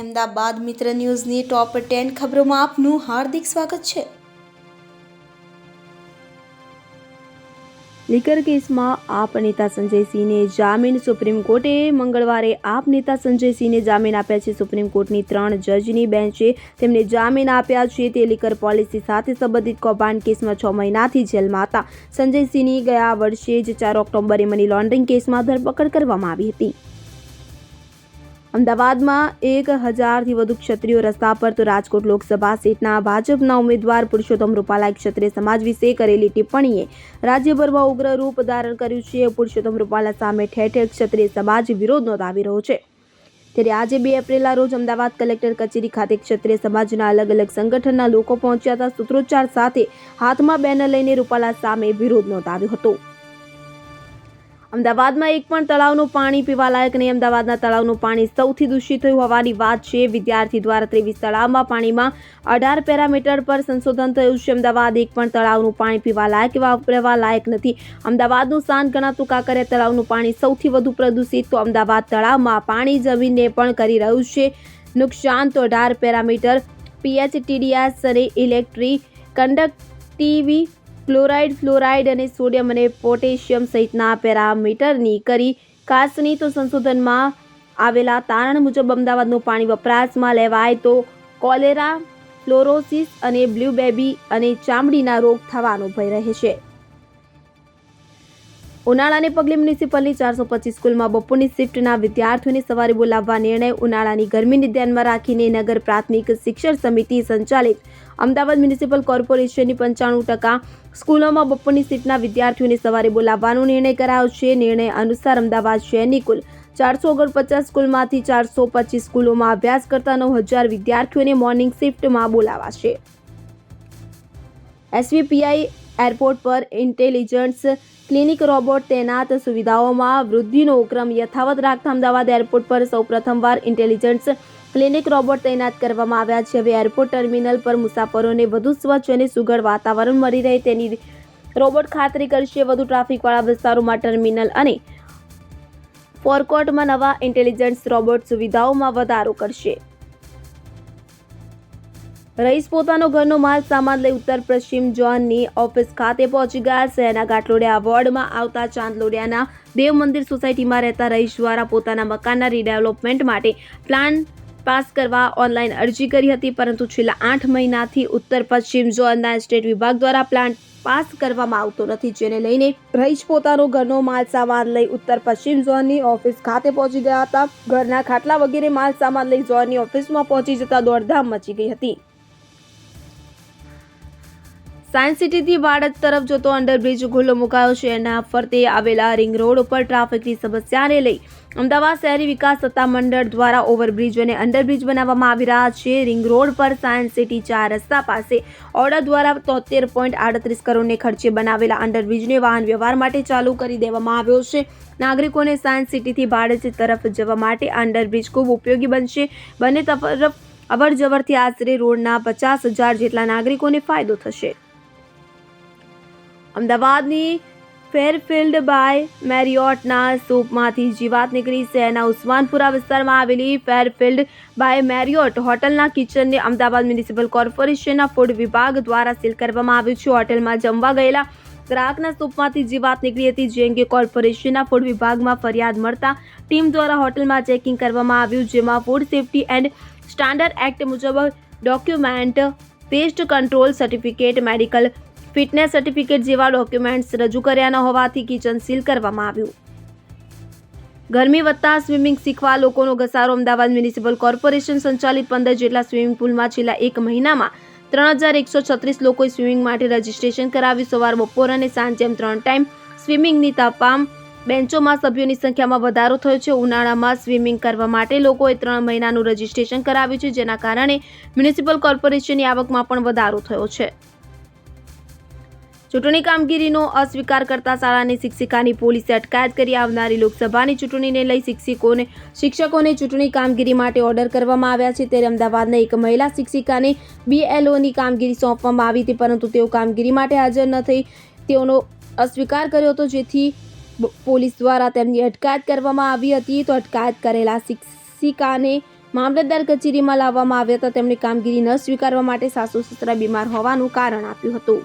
અમદાવાદ મિત્ર ન્યૂઝની top ten ખબરોમાં આપનું હાર્દિક સ્વાગત છે. લીકર કેસમાં આપ નેતા સંજયસિંહને જામીન સુપ્રીમ કોર્ટે મંગળવારે આપ નેતા સંજયસિંહને જામીન આપ્યા છે. સુપ્રીમ કોર્ટની ત્રણ જજની બેન્ચે તેમને જામીન આપ્યા છે. તે લીકર પોલિસી સાથે સંબંધિત કૌભાંડ કેસમાં છ મહિનાથી જેલમાં હતા. સંજયસિંહની ગયા વર્ષે જ ચાર ઓક્ટોબરે મની લોન્ડરિંગ કેસમાં ધરપકડ કરવામાં આવી હતી. અમદાવાદમાં એક હજારથી વધુ ક્ષત્રિયો રસ્તા પર તો રાજકોટ લોકસભા સીટના ભાજપના ઉમેદવાર પુરુષોત્તમ રૂપાલાએ ક્ષત્રિય સમાજ વિશે કરેલી ટિપ્પણીએ રાજ્યભરમાં ઉગ્ર રૂપ ધારણ કર્યું છે. પુરુષોત્તમ રૂપાલા સામે ઠેર ઠેર ક્ષત્રિય સમાજ વિરોધ નોંધાવી રહ્યો છે. ત્યારે આજે બે એપ્રિલના રોજ અમદાવાદ કલેક્ટર કચેરી ખાતે ક્ષત્રિય સમાજના અલગ અલગ સંગઠનના લોકો પહોંચ્યા હતા. સૂત્રોચ્ચાર સાથે હાથમાં બેનર લઈને રૂપાલા સામે વિરોધ નોંધાવ્યો હતો. અમદાવાદમાં એક પણ તળાવનું પાણી પીવા લાયક નહીં. અમદાવાદના તળાવનું પાણી સૌથી દૂષિત થયું હોવાની વાત છે. વિદ્યાર્થી દ્વારા ત્રેવીસ તળાવમાં પાણીમાં અઢાર પેરામીટર પર સંશોધન થયું છે. અમદાવાદ એક પણ તળાવનું પાણી પીવા લાયક વાપરવા લાયક નથી. અમદાવાદનું શાન ગણાતું કાંકરિયા તળાવનું પાણી સૌથી વધુ પ્રદૂષિત. તો અમદાવાદ તળાવમાં પાણી જમીનને પણ કરી રહ્યું છે. નુકસાન તો અઢાર પેરામીટર, પીએચટીડીએસ સરે અને ઇલેક્ટ્રિક કંડક્ટિવી ક્લોરાઇડ ફ્લોરાઇડ અને સોડિયમ અને પોટેશિયમ સહિતના પેરામીટરની કરી કાસની તો સંશોધનમાં આવેલા તારણ મુજબ અમદાવાદનું પાણી વપરાશમાં લેવાય તો કોલેરા, ફ્લોરોસિસ અને બ્લુ બેબી અને ચામડીના રોગ થવાનો ભય રહે છે ઉનાળાને પગલે મ્યુનિસિપલની ચારસો પચીસ સ્કૂલમાં બપોરની શિફ્ટના વિદ્યાર્થીઓને સવારે બોલાવવા નિર્ણય ઉનાળાની ગરમીને ધ્યાનમાં રાખીને નગર પ્રાથમિક શિક્ષણ સમિતિ સંચાલિત. અમદાવાદ મ્યુનિસિપલ કોર્પોરેશનની પંચાણું ટકા સ્કૂલોમાં બપોરની શિફ્ટના વિદ્યાર્થીઓને સવારે બોલાવવાનો નિર્ણય કરાયો છે. નિર્ણય અનુસાર અમદાવાદ શહેરની કુલ ચારસો ઓગણપચાસ સ્કૂલમાંથી ચારસો પચીસ સ્કૂલોમાં અભ્યાસ કરતા નવ હજાર વિદ્યાર્થીઓને મોર્નિંગ શિફ્ટમાં બોલાવાશે. એસવીપીઆઈ એરપોર્ટ પર ઇન્ટેલિજન્સ, ક્લિનિક રોબોટ તૈનાત સુવિધાઓમાં વૃદ્ધિનો ક્રમ યથાવત રાખતા અમદાવાદ એરપોર્ટ પર સૌ પ્રથમવાર ઇન્ટેલિજન્સ, ક્લિનિક રોબોટ તૈનાત કરવામાં આવ્યા છે. હવે એરપોર્ટ ટર્મિનલ પર મુસાફરોને વધુ સ્વચ્છ અને સુઘડ વાતાવરણ મળી રહે તેની રોબોટ ખાતરી કરશે વધુ ટ્રાફિકવાળા વિસ્તારોમાં ટર્મિનલ અને ફોરકોર્ટમાં નવા ઇન્ટેલિજન્સ રોબોટ સુવિધાઓમાં વધારો કરશે. રઈસ પોતાનો ઘરનો માલ સામાન લઈ ઉત્તર પશ્ચિમ ઝોનની ઓફિસ ખાતે પહોંચી ગયા. શહેરના ગાટલોડિયા વોર્ડમાં આવતા ચાંદલોડિયાના દેવ મંદિર સોસાયટીમાં રહેતા રહીશ દ્વારા પોતાના મકાનના રીડેવલપમેન્ટ માટે પ્લાન પાસ કરવા ઓનલાઈન અરજી કરી હતી, પરંતુ છેલ્લા આઠ મહિનાથી ઉત્તર પશ્ચિમ ઝોનના સ્ટેટ વિભાગ દ્વારા પ્લાન પાસ કરવામાં આવતો નથી, જેને લઈને રહીશ પોતાનો ઘરનો માલ સામાન લઈ ઉત્તર પશ્ચિમ ઝોનની ઓફિસ ખાતે પહોંચી ગયા હતા. ઘરના ખાટલા વગેરે માલ સામાન લઈ ઝોનની ઓફિસમાં પહોંચી જતા દોડધામ મચી ગઈ હતી. સાયન્સ સિટીથી વાડજ તરફ જતો અંડરબ્રિજ ખુલ્લો મુકાયો છે એના ફરતે આવેલા રિંગ રોડ ઉપર ટ્રાફિકની સમસ્યાને લઈ અમદાવાદ શહેરી વિકાસ સત્તામંડળ દ્વારા ઓવરબ્રિજ અને અંડરબ્રિજ બનાવવામાં આવી રહ્યા છે. રિંગ રોડ પર સાયન્સ સિટી ચાર રસ્તા પાસે ઓર્ડર દ્વારા તોતેર પોઈન્ટ આડત્રીસ કરોડને ખર્ચે બનાવેલા અંડરબ્રિજને વાહન વ્યવહાર માટે ચાલુ કરી દેવામાં આવ્યો છે. નાગરિકોને સાયન્સ સિટીથી ભાડજ તરફ જવા માટે અંડરબ્રિજ ખૂબ ઉપયોગી બનશે. બંને તરફ અવર જવરથી આશરે રોડના પચાસ હજાર જેટલા નાગરિકોને ફાયદો થશે. અમદાવાદની ફેરફિલ્ડ બાય મેરિયોટના સૂપમાંથી જીવાત નીકળી શહેરના ઉસ્માનપુરા વિસ્તારમાં આવેલી ફેરફિલ્ડ બાય મેરિયોટ હોટલના કિચનને અમદાવાદ મ્યુનિસિપલ કોર્પોરેશનના ફૂડ વિભાગ દ્વારા સીલ કરવામાં આવ્યું છે. હોટલમાં જમવા ગયેલા ગ્રાહકના સૂપમાંથી જીવાત નીકળી હતી, જે અંગે કોર્પોરેશનના ફૂડ વિભાગમાં ફરિયાદ મળતા ટીમ દ્વારા હોટલમાં ચેકિંગ કરવામાં આવ્યું, જેમાં food safety and standard act મુજબ document, pest control certificate, medical fitness certificate જેવા ડોક્યુમેન્ટ્સ રજૂ કર્યા ન હોવાથી કિચન સીલ કરવામાં આવ્યું. ગરમી વધતા સ્વિમિંગ શીખવા લોકોનો ઘસારો અમદાવાદ મ્યુનિસિપલ કોર્પોરેશન સંચાલિત પંદર જેટલા સ્વિમિંગ પુલમાં છેલ્લા એક મહિનામાં ત્રણ હજાર એકસો છત્રીસ લોકોએ સ્વિમિંગ માટે રજીસ્ટ્રેશન કરાવ્યું. સવાર, બપોર અને સાંજે એમ ત્રણ ટાઈમ સ્વિમિંગની તપામ બેન્ચોમાં સભ્યોની સંખ્યામાં વધારો થયો છે. ઉનાળામાં સ્વિમિંગ કરવા માટે લોકોએ ત્રણ મહિનાનું રજીસ્ટ્રેશન કરાવ્યું છે, જેના કારણે મ્યુનિસિપલ કોર્પોરેશનની આવકમાં પણ વધારો થયો છે. ચૂંટણી કામગીરીનો અસ્વીકાર કરતા શાળાની શિક્ષિકાની પોલીસે અટકાયત કરી આવનારી લોકસભાની ચૂંટણીને લઈ શિક્ષકોને શિક્ષકોને ચૂંટણી કામગીરી માટે ઓર્ડર કરવામાં આવ્યા છે. ત્યારે અમદાવાદના એક મહિલા શિક્ષિકાને બીએલઓની કામગીરી સોંપવામાં આવી હતી, પરંતુ તેઓ કામગીરી માટે હાજર ન થઈ. તેઓનો અસ્વીકાર કર્યો હતો, જેથી પોલીસ દ્વારા તેમની અટકાયત કરવામાં આવી હતી. તો અટકાયત કરેલા શિક્ષિકાને મામલતદાર કચેરીમાં લાવવામાં આવ્યા હતા. તેમણે કામગીરી ન સ્વીકારવા માટે સાસુ સસરા બીમાર હોવાનું કારણ આપ્યું હતું.